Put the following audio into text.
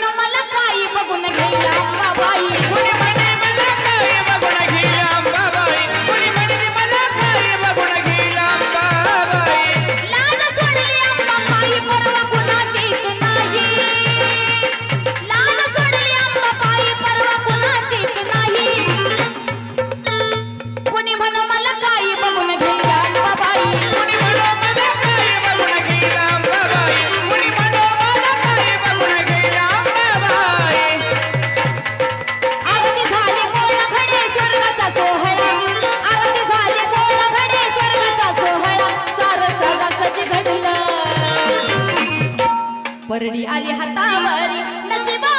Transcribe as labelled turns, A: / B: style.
A: no, no. परडी आली हातावरी नशिबा